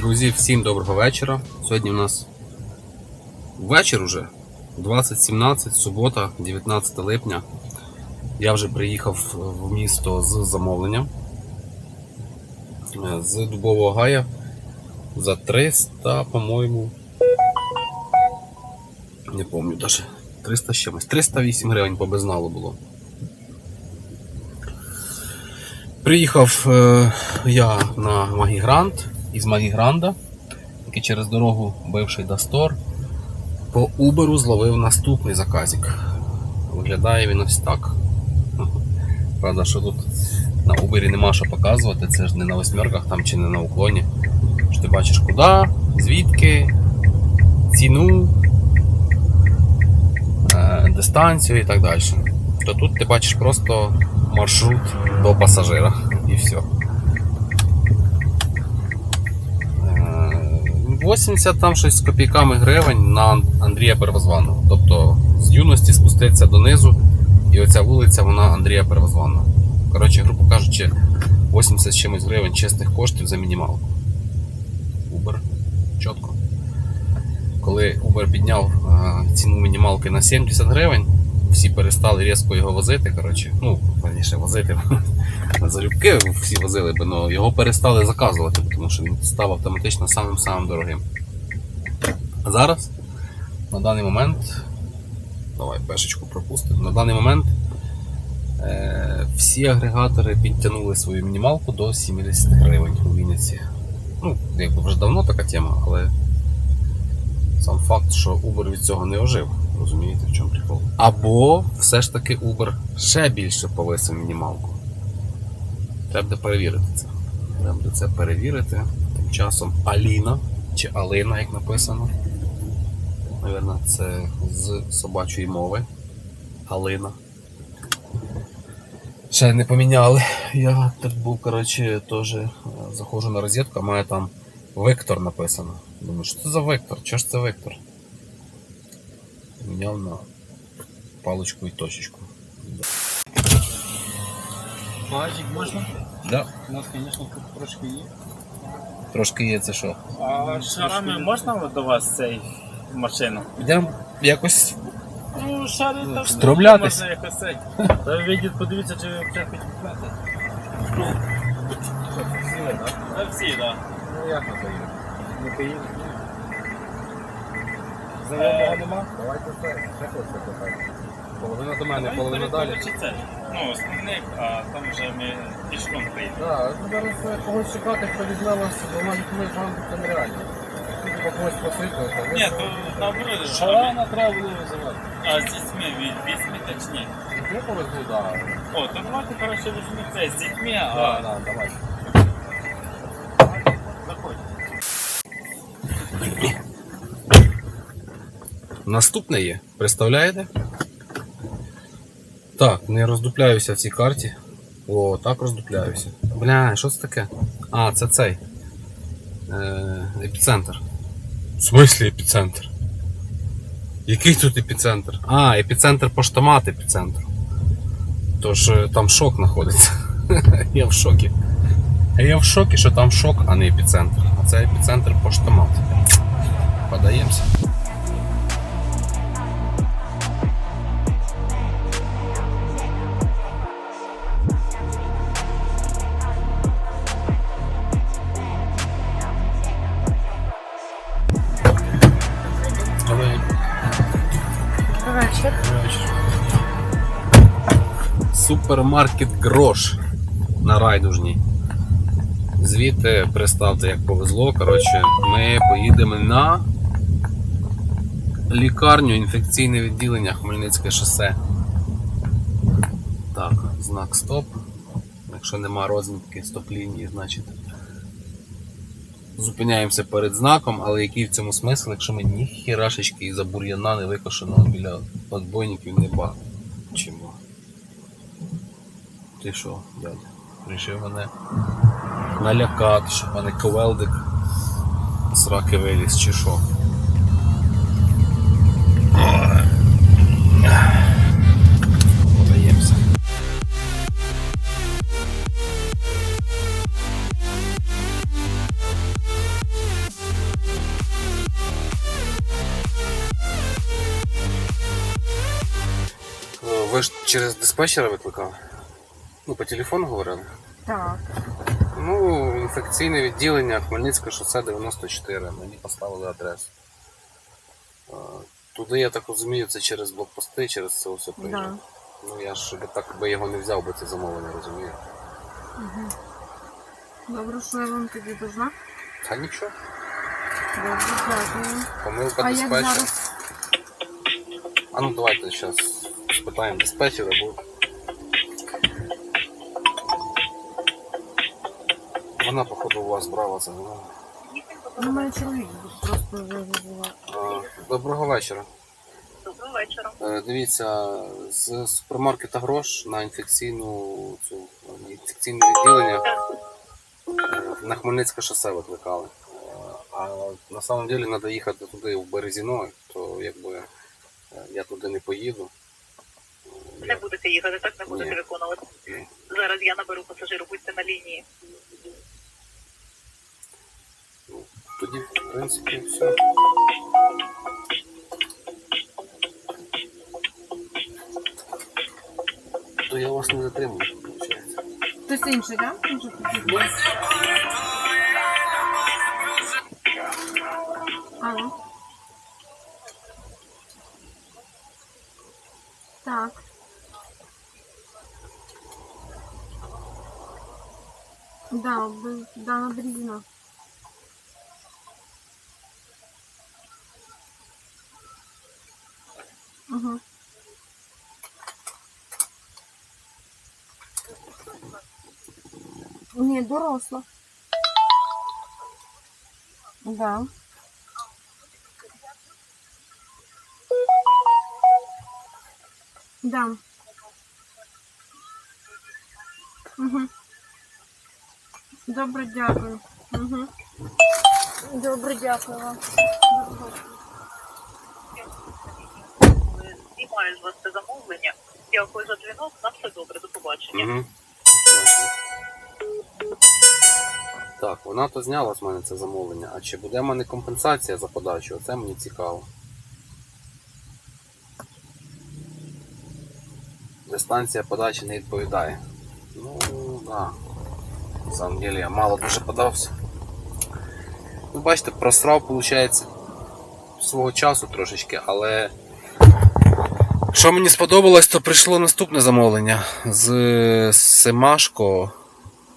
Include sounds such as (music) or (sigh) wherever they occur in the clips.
Друзі, всім доброго вечора. Сьогодні у нас вечір уже 20.17, субота, 19 липня. Я вже приїхав в місто з замовленням Е, з Дубового Гая за 300, по-моєму. Не пам'ятаю даже. 300 з чимось. 308 гривень по безналу було. Приїхав е, я на Магігрант із Магігранда, який через дорогу бивший Дастор. По Уберу зловив наступний заказик. Виглядає він ось так. (laughs) Правда, що тут на Убері нема що показувати, це ж не на восьмерках там чи не на уклоні. Що ти бачиш куди, звідки, ціну, е, дистанцію і так далі. То тут ти бачиш просто маршрут до пасажира і все. Е, 80 там щось з копійками гривень на Андрія Первозваного. Тобто з юності спуститься донизу, і оця вулиця вона Андрія Первозваного. Коротше, грубо кажучи, 80 з чимось гривень чесних коштів за мінімалку. Uber. Чітко. Коли Uber підняв е, ціну мінімалки на 70 гривень, всі перестали різко його возити. Коротше, ну, раніше возити. (laughs) Залюбки всі возили би, але його перестали заказувати, тому що він став автоматично самим-самим дорогим. А зараз, на даний момент, давай пешечку пропустимо. На даний момент е, всі агрегатори підтягнули свою мінімалку до 70 гривень у Вінниці. Ну, якби вже давно така тема, але сам факт, що Uber від цього не ожив. Розумієте, в чому прикол? Або все ж таки Uber ще більше повисив мінімалку. Треба буде перевірити це. Треба буде це перевірити. Тим часом Аліна чи Алина, як написано. Наверно, це з собачої мови. Алина. Ще не поміняли. Я тут був, коротше, теж е, заходжу на розетку, а має там Вектор написано. Думаю, що це за Вектор? Чого ж це Вектор? Міняв на паличку і точечку. Багажник можна? Да, У нас, звісно, тут трошки є. трошки є це що. А шарами можна до вас цей машину? Йдемо якось Ну, шари там Встромлятись. можна якось цей. Та вийдіть, подивіться, чи ви вже хоч купити. Всі, так? Всі, так. Ну як не поїду? Не поїдуть. Знайомого нема? Давайте це. Ще хочете питати. половина до мене, половина далі. Чи це? Ну, основник, а там вже ми пішком приїдемо. Так, ну зараз е, когось чекати, хто візьме вас, бо може комусь вам це нереально. Тільки когось Ні, то наоборот, Шарана треба було визивати. А з дітьми від візьмете чи ні? Я повезу, так. О, то давайте, коротше, візьміть це з дітьми, Так, а так, давай. заходь. Наступне є, представляєте? Так, не роздупляюся в цій карті. О, так роздупляюся. Бля, що це таке? А, це цей. Е, епіцентр. В смислі епіцентр? Який тут епіцентр? А, епіцентр поштомат епіцентр. Тож е, там шок знаходиться. (laughs) Я в шокі. Я в шокі, що там шок, а не епіцентр. А це епіцентр поштомат. Подаємося. Вечір. Супермаркет Грош на райдужній. Звідти представте, як повезло. Коротше, ми поїдемо на лікарню, інфекційне відділення Хмельницьке шосе. Так, знак стоп. Якщо нема розмітки стоп-лінії, значить зупиняємося перед знаком, але який в цьому смисл, якщо ми ні хірашечки із-за бур'яна не викошеного біля подбойників не бачимо. Ти що, дядя? Рішив мене налякати, щоб мене ковелдик з раки виліз чи що. Через диспетчера викликали? Ну, по телефону говорили? Так. Ну, інфекційне відділення Хмельницьке шосе 94. Мені поставили адресу. Е, Туди, я так розумію, це через блокпости, через це все приїжджав. Да. Ну я ж би так би його не взяв, бо це замовлення, розумію. Угу. Добре, що я вам тоді должна? Та нічого. Добре, дякую. Помилка А як диспетчера. зараз? А ну давайте зараз спитаємо диспетчера, бо. Вона, походу, у вас брала це. вона. Ну, мене чоловік просто визивав. А, Доброго вечора. Доброго вечора. Е, Дивіться, з супермаркета грош на інфекційну цю інфекційне відділення е, на Хмельницьке шосе викликали. Е, А на самом деле треба їхати туди в Березіно, то якби е, я туди не поїду. Не будете їхати, так не будете виконувати. Зараз я наберу пасажиру, Ні, доросла. Да. Да. Угу. Добре, дякую. Угу. Добре, дякую вам. Знімаю з вас це замовлення. Дякую за дзвінок. На все добре. До побачення. Угу. Так, вона то зняла з мене це замовлення. А чи буде в мене компенсація за подачу? Оце мені цікаво. Дистанція подачі не відповідає. Ну, да. На самом я мало дуже подався. Ну, бачите, просрав, виходить, свого часу трошечки, але. Що мені сподобалось, то прийшло наступне замовлення з Семашко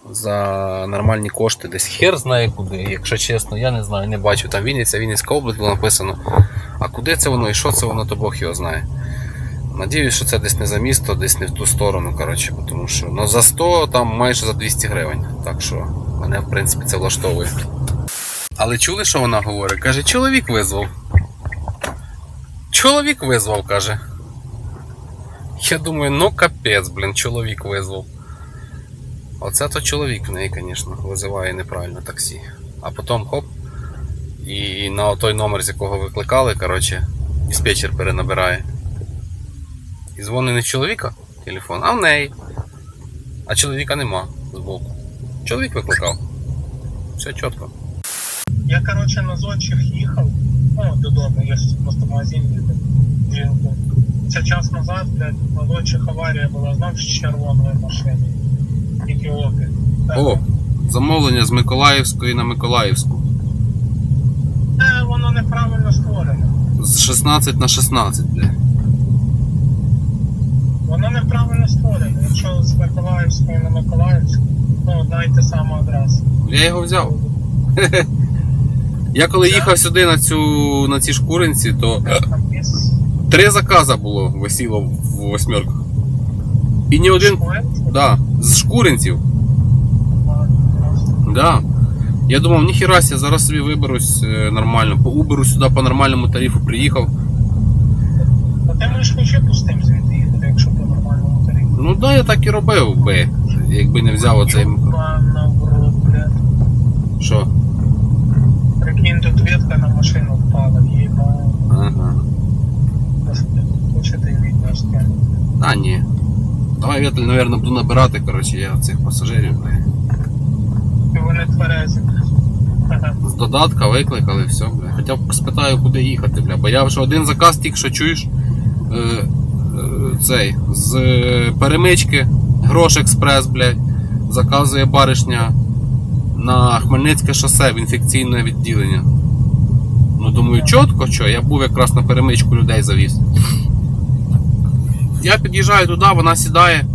за нормальні кошти. Десь хер знає куди, якщо чесно, я не знаю, не бачу. Там Вінниця, Вінницька область було написано. А куди це воно і що це воно, то Бог його знає. Надіюсь, що це десь не за місто, десь не в ту сторону, коротше, тому що ну, за 100 там майже за 200 гривень. Так що мене, в принципі, це влаштовує. Але чули, що вона говорить? Каже, чоловік визвав. Чоловік визвав, каже. Я думаю, ну капець, блін, чоловік визвав. Оце то чоловік в неї, звісно, визиває неправильно таксі. А потім хоп. І на той номер, з якого викликали, коротше, диспетчер перенабирає. І дзвонить не чоловіка телефон, а в неї. А чоловіка нема збоку. Чоловік викликав. Все чітко. Я, короче, на зодчих їхав, ну, додому, я ж просто в магазин жінку. Це час назад, блядь, на зодчих аварія була, знов з червоної машини. О, замовлення з Миколаївської на Миколаївську. Е, воно неправильно створене. З 16 на 16, бля. Воно неправильно створене. Якщо з Миколаївської на Миколаївську, одна й та сама адреса. Я його взяв. Я коли їхав сюди на цю на ці шкуринці, то Там є три заказа було висіло в восьмерках. І ні один. Да, з шкуринців. Да. Я думав, ніхіра я зараз собі виберусь е, нормально. По Uber сюди по нормальному тарифу приїхав. А ти можеш хоч і пустим звідти їхати, якщо по нормальному тарифу. Ну да, я так і робив би, якби не взяв оцей. Що? Прикинь, тут ветка на машину впала, ебана. Ага. Господи, хочете відео. А, ні. Давай Віталь, мабуть, буду набирати, коротше, я цих пасажирів. вони тверезі. З додатка викликали, все, бля. Хоча б спитаю, куди їхати, бля. Бо я вже один заказ тільки що чуєш. Е, е, цей з е, перемички, Грош Експрес, блядь, заказує баришня на Хмельницьке шосе в інфекційне відділення. Ну, думаю, чітко, що, я був якраз на перемичку людей завіз. Я під'їжджаю туди, вона сідає.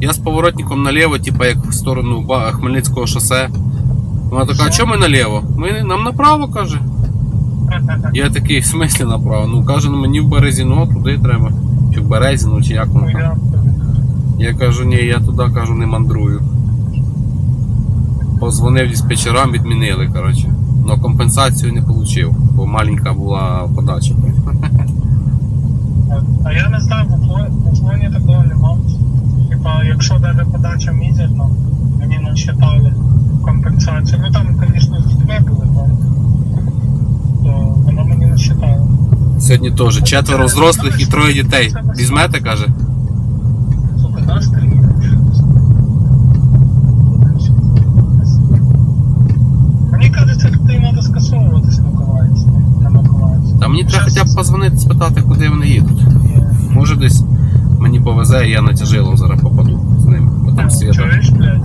Я з поворотником наліво, типу як в сторону Хмельницького шосе. Вона така, а чому ми наліво? Ми, нам направо каже. Я такий, в смислі направо? Ну каже, ну мені в Березіно, туди треба. Чи в Березіно, чи як воно там. Я Я кажу, ні, я туди кажу, не мандрую. Позвонив диспетчерам, відмінили, коротше. Но компенсацію не отримав, бо маленька була подача. А я не знаю, в уклоні, такого нема. Типа, якщо навіть подача мізерна, мені не считали компенсацію. Ну там, звісно, з дітьми були. То воно мені не считало. Сьогодні теж четверо взрослих і троє дітей. Візьмете, каже. Сука, наш ти Мені кажеться, ти треба скасовувати з Миколаївська. На Миколаївська. Та мені треба хоча б позвонити, спитати, куди вони їдуть. Може десь мені повезе, і я на тяжило зараз попаду з ними, бо там світа. Чуєш, блядь?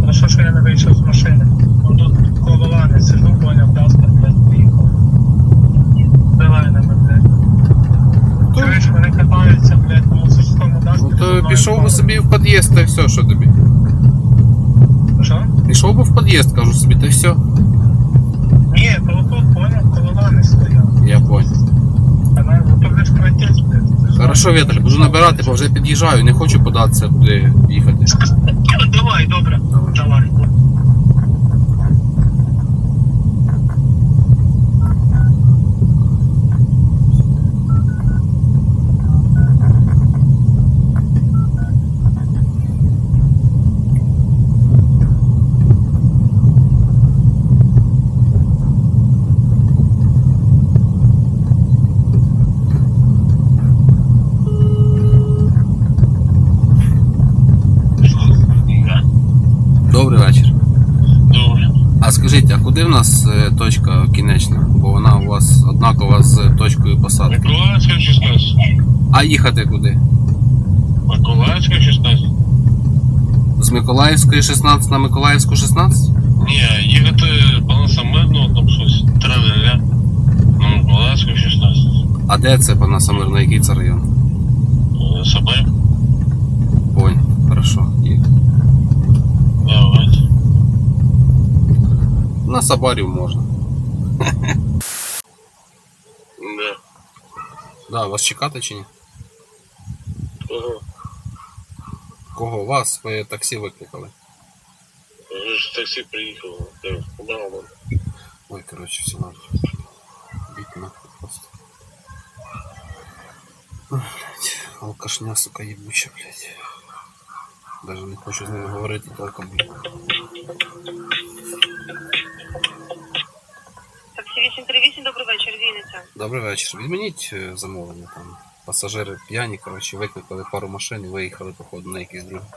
Хорошо, що я не вийшов з машини. Вон тут коло лани сижу, поняв, Даскар, блядь, поїхав. Давай на мене, блядь. Чуєш, вони катаються, блядь, по мусорському Даскарі. Ну то пішов би собі в під'їзд та й все, що тобі. Що? Пішов би в під'їзд, кажу собі, та й все. Ні, то отут, поняв, коло лани стояв. Я понял. А на, ну то ви ж кратець, блядь. ти ж Хорошо, Віталь, буду набирати, бо вже під'їжджаю, не хочу податися туди їхати. Давай, добре. Давай. Давай. Добрий вечір. Добре. А скажіть, а куди в нас е, точка кінечна? Бо вона у вас однакова з точкою посадки. Миколаївська 16. А їхати куди? Миколаївська 16. З Миколаївської 16 на Миколаївську 16? Ні, їхати балансамирно, там щось траля. На Миколаївську 16. А де це пана Самирна, який це район? Е, Себе? Ой, хорошо. Є. На Сабарів можна. Да. Да, вас чекати чи ні? Ого. Кого? Вас? Ви таксі викликали. Вже ж таксі приїхало. Так, куди воно? Ой, коротше, все ладно. Бить нахуй просто. Алкашня, сука, ебуча, блядь. Даже не хочу з ними говорити толком. Таксі 838, добрий вечір, Вінниця. Добрий вечір. Відмініть е, замовлення там. Пасажири п'яні, коротше, викликали пару машин і виїхали, походу, на якийсь другий.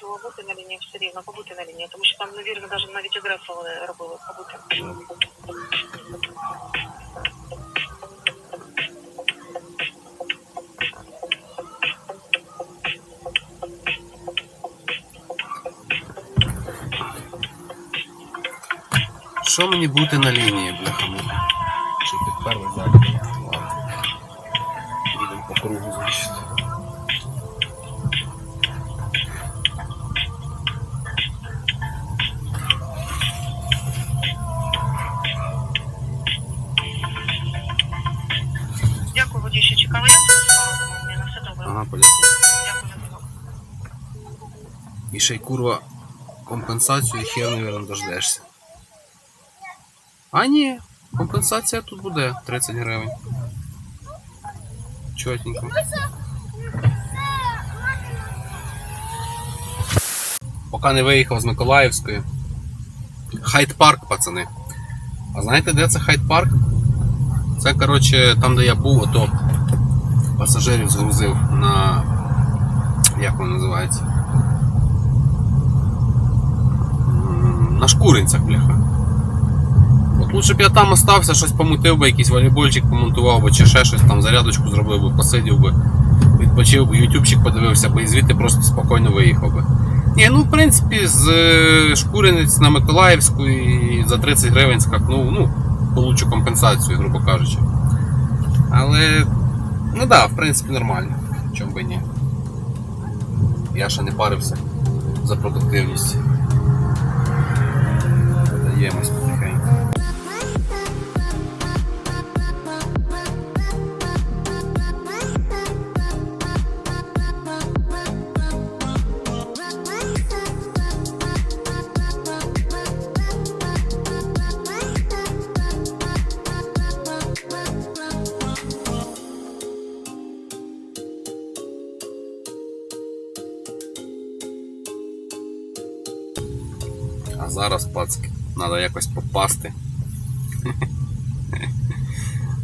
Чого бути на лінії все рівно, побути на лінії, тому що там, навірно, навіть навіть адресу вони робили, побути. Що мені бути на лінії, бляха? Чи підперли ззаді? Ладно. Їдемо по кругу, значить. Дякую, водій, що чекали. Я записала на все добре. Ага, подякую. Дякую за. І ще й курва компенсацію хер, наверное, дождешся. А ні, компенсація тут буде 30 гривень. Чотенько. Поки не виїхав з Миколаївської. Хайт парк, пацани. А знаєте, де це Хайт парк? Це, коротше, там, де я був, ото пасажирів згрузив на. Як воно називається? На шкуринцях, бляха. Лучше б я там остався, щось помутив би, якийсь волейбольчик помонтував би, чи ще щось там зарядочку зробив би, посидів би. відпочив би, ютубчик подивився би і звідти просто спокійно виїхав би. Ні, ну в принципі, з е, Шкуринець на Миколаївську і за 30 гривень скакнув, ну, получу компенсацію, грубо кажучи. Але, ну так, да, в принципі, нормально. Чому би ні. Я ще не парився за продуктивність. Даємось попасти.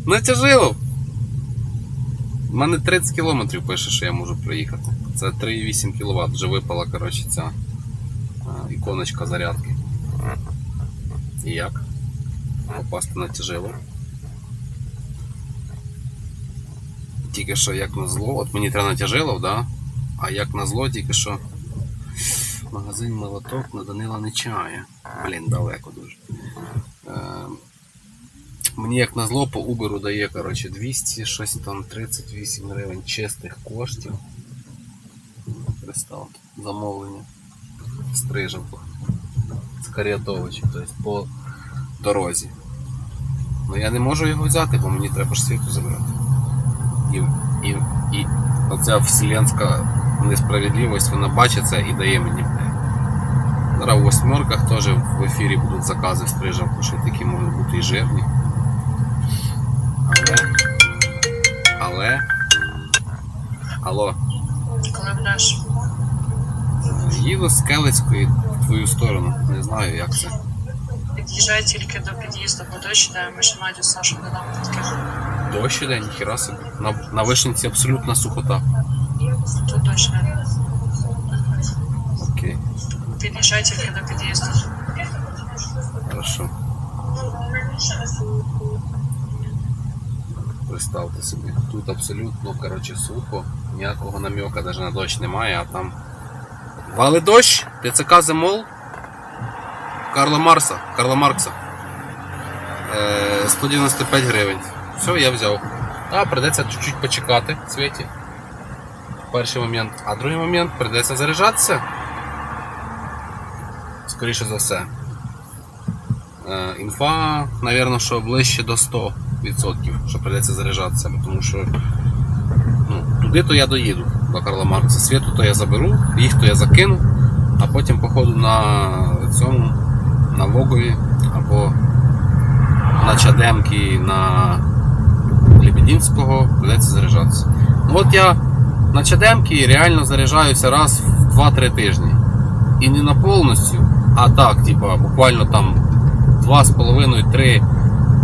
Натяжило. У мене 30 кілометрів пише, що я можу проїхати. Це 3,8 кВт. Вже випала, коротше, ця іконочка зарядки. І як? Попасти на тяжило. Тільки що як на зло, от мені треба на тяжило, да? А як на зло, тільки що магазин молоток на Данила Нечая. Блін, далеко дуже. Е, мені як на зло по Uber дає коротше, 200, щось там 38 гривень чистих коштів. Представте, замовлення. Стриженку. З тобто по дорозі. Ну я не можу його взяти, бо мені треба ж світу забрати. І, і, і оця вселенська несправедливість, вона бачить це і дає мені. Зараз у восьмерках теж в ефірі будуть закази в стрижавку, що такі можуть бути і жирні. Але. Але. Алло. Коли будеш? Їду з Келицької в твою сторону. Не знаю, як це. Під'їжджай тільки до під'їзду, бо дощ іде, ми ще Надю з Сашу не дам таких. Дощ іде, ніхіра собі. На, на вишенці абсолютна сухота. Тут дощ не. Під'їжджай тільки до під'їзду. хорошо. Представте собі, тут абсолютно коротше, сухо, ніякого намека навіть на дощ немає, а там. Вали дощ, ТЦК Земол. Карла Марса, Карла Маркса. Е, 195 гривень. Все, я взяв. А, придеться чуть-чуть почекати в світі. Перший момент. А другий момент придеться заряджатися. Скоріше за все. Е, інфа, напевно, що ближче до 100%, що прийдеться заряджатися, тому що ну, туди то я доїду до Карла Маркса. Світу то я заберу, їх то я закину, а потім походу на цьому, на Вогові або на Чадемки на Лебединського прийдеться заряджатися. Ну от я на Чадемки реально заряджаюся раз в 2-3 тижні. І не на повністю, а так, типа, буквально там 2,5-3,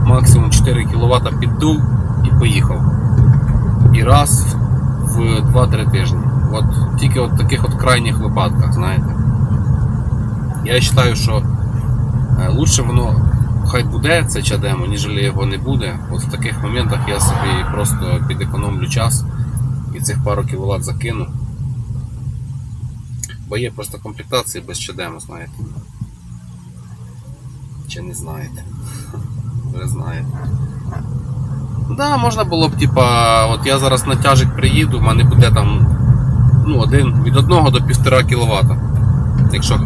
максимум 4 кВт піддув і поїхав. І раз в 2-3 тижні. От тільки от таких от крайніх випадках, знаєте. Я вважаю, що е, лучше воно хай буде це чадемо, ніж його не буде. От в таких моментах я собі просто підекономлю час і цих пару кіловат закину. Бо є просто комплектації без чадему, знаєте. Чи не знаєте? (laughs) Ви знаєте. Да, можна було б, типа, от я зараз на тяжик приїду, в мене буде там ну, один, від 1 до 1,5 кВт, якщо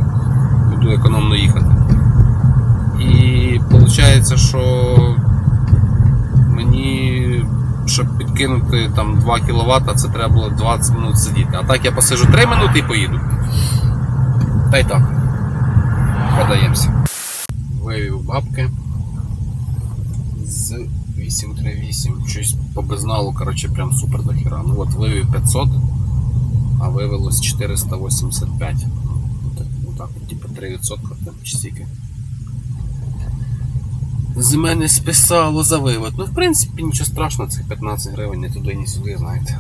буду економно їхати. І виходить, що мені, щоб підкинути там 2 кВт, це треба було 20 минут сидіти. А так я посижу 3 минути і поїду. Та й так. Подаємося. Вивів бабки з 838. Щось по безналу, коротше, прям супер до хіра. Ну от вивів 500, а вивелось 485. Так, отак, типу 3% там чи стільки. З мене списало за вивод. Ну, в принципі, нічого страшного, цих 15 гривень не туди, ні сюди, знаєте.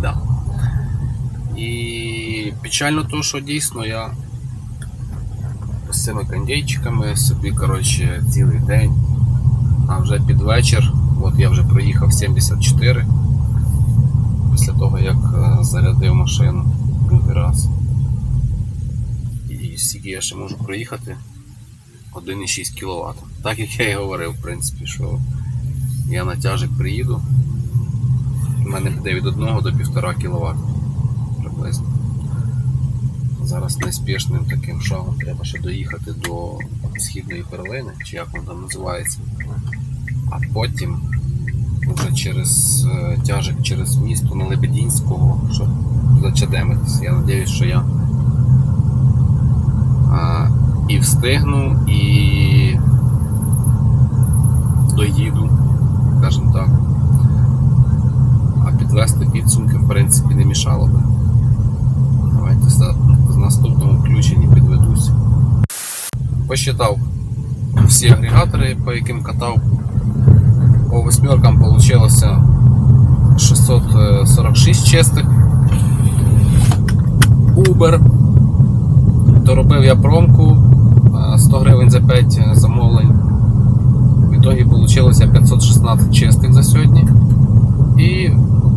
Да. І печально то, що дійсно я з цими кондейчиками собі, коротше, цілий день, а вже під вечір От я вже проїхав 74 після того, як е, зарядив машину другий раз. І скільки я ще можу проїхати 1,6 кВт. Так як я і говорив, в принципі, що я на тяжик приїду. У мене буде від 1 до 1,5 кВт приблизно. Зараз неспішним таким шагом треба ще доїхати до східної перлини, чи як воно там називається. А потім вже через е, тяжик через місто на Лебедінського, щоб зачадемитись. Я сподіваюся, що я а, і встигну, і доїду, скажімо так. А підвести підсумки, в принципі, не мішало би. Давайте за- в наступному включенні підведусь. Посчитав всі агрегатори, по яким катав. По восьмеркам вийшло 646 чистих. Uber. Доробив я промку 100 гривень за 5 замовлень. В ітогі вийшло 516 чистих за сьогодні. І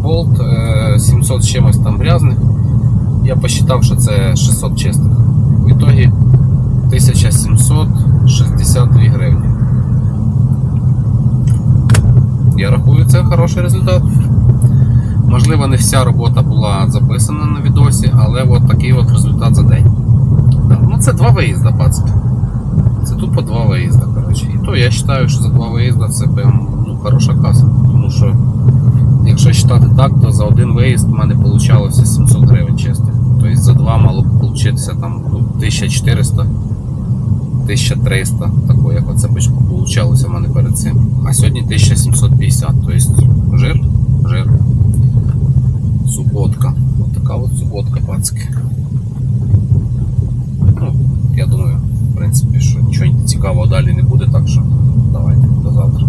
болт е, 700 з чимось там грязних. Я посчитав, що це 600 чистих. В ітогі 1762 гривні. Я рахую, це хороший результат. Можливо, не вся робота була записана на відосі, але от такий от результат за день. Ну, це два виїзда, пацки. Це тупо два виїзда, коротше. І то я вважаю, що за два виїзда це прям ну, хороша каса. Тому що, якщо вважати так, то за один виїзд в мене вийшло 700 гривень чистих. Тобто за два мало б ну, 1400, 1300, тако, як оце вийшло в мене перед цим. А сьогодні 1750, тобто жир, жир. Суботка. Ось така от суботка, пацки. Ну, я думаю, в принципі, що нічого цікавого далі не буде, так що давайте до завтра.